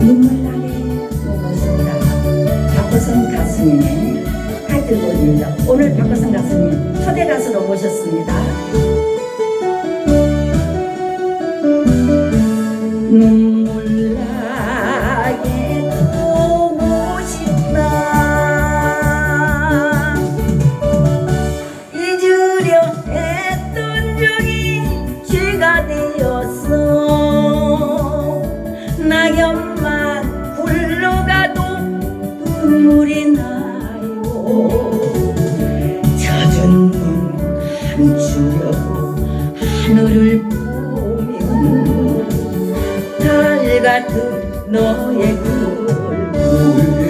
눈물 나게 보고 싶다. 박호선 가수님의 타이틀곡입니다. 오늘 박호선 가수님 초대 가수로 모셨습니다. 눈 감추려고 하늘을 보면 달 같은 너의 그 얼굴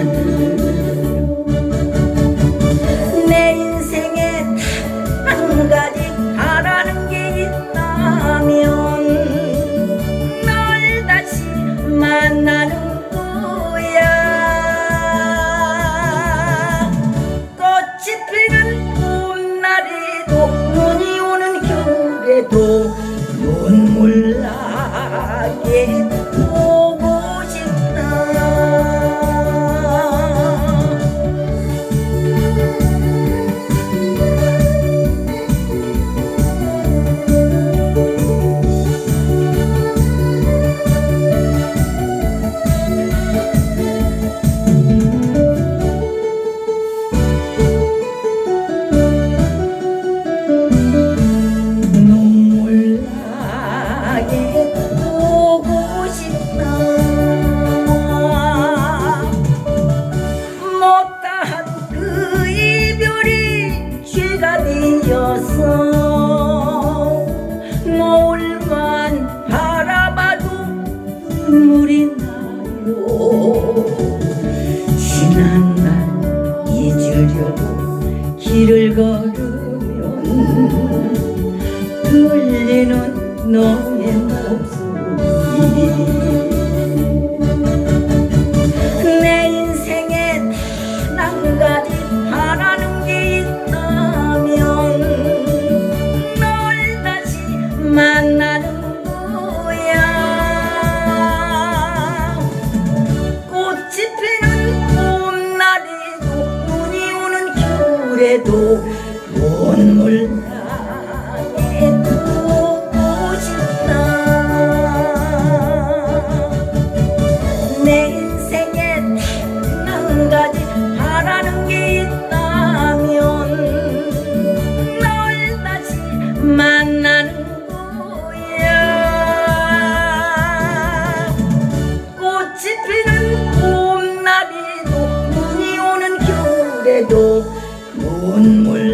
눈물 나게 길을 걸으면 들리는 너의 목소리 그래도 눈물